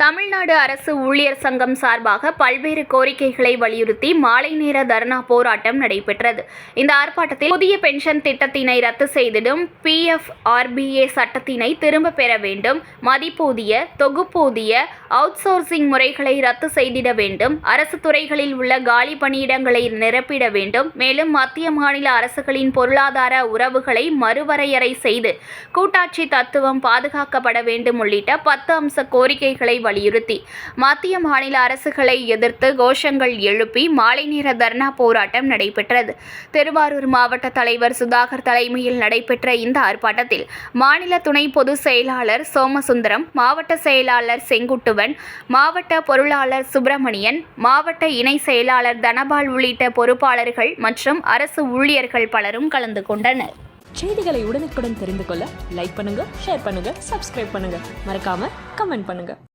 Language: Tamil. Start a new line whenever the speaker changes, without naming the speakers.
தமிழ்நாடு அரசு ஊழியர் சங்கம் சார்பாக பல்வேறு கோரிக்கைகளை வலியுறுத்தி மாலை நேர தர்ணா போராட்டம் நடைபெற்றது. இந்த ஆர்ப்பாட்டத்தில் புதிய பென்ஷன் திட்டத்தினை ரத்து செய்திடும் பிஎஃப் ஆர்பிஏ சட்டத்தினை திரும்ப பெற வேண்டும். மதிப்பூதிய தொகுப்பூதிய அவுட்சோர்சிங் முறைகளை ரத்து செய்திட வேண்டும். அரசு துறைகளில் உள்ள காலி பணியிடங்களை நிரப்பிட வேண்டும். மேலும் மத்திய மாநில அரசுகளின் பொருளாதார உறவுகளை மறுவரையறை செய்து கூட்டாட்சி தத்துவம் பாதுகாக்கப்பட வேண்டும் உள்ளிட்ட பத்து அம்ச கோரிக்கைகளை வலியுறுத்தி. மத்திய மாநில அரசுகளை எதிர்த்து கோஷங்கள் எழுப்பி மாலை நேர தர்ணா போராட்டம் நடைபெற்றது. திருவாரூர் மாவட்ட தலைவர் சுதாகர் தலைமையில் நடைபெற்ற இந்த ஆர்ப்பாட்டத்தில் மாநில துணை பொதுச் செயலாளர் சோமசுந்தரம் மாவட்ட செயலாளர் செங்குட்டுவன் மாவட்ட பொருளாளர் சுப்பிரமணியன் மாவட்ட இணை செயலாளர் தனபால் உள்ளிட்ட பொறுப்பாளர்கள் மற்றும் அரசு ஊழியர்கள் பலரும் கலந்து கொண்டனர்.
செய்திகளை உடனுக்குடன் தெரிந்து கொள்ள லைக் பண்ணுங்க ஷேர் பண்ணுங்க சப்ஸ்கிரைப் பண்ணுங்க. மறக்காம கமெண்ட் பண்ணுங்க.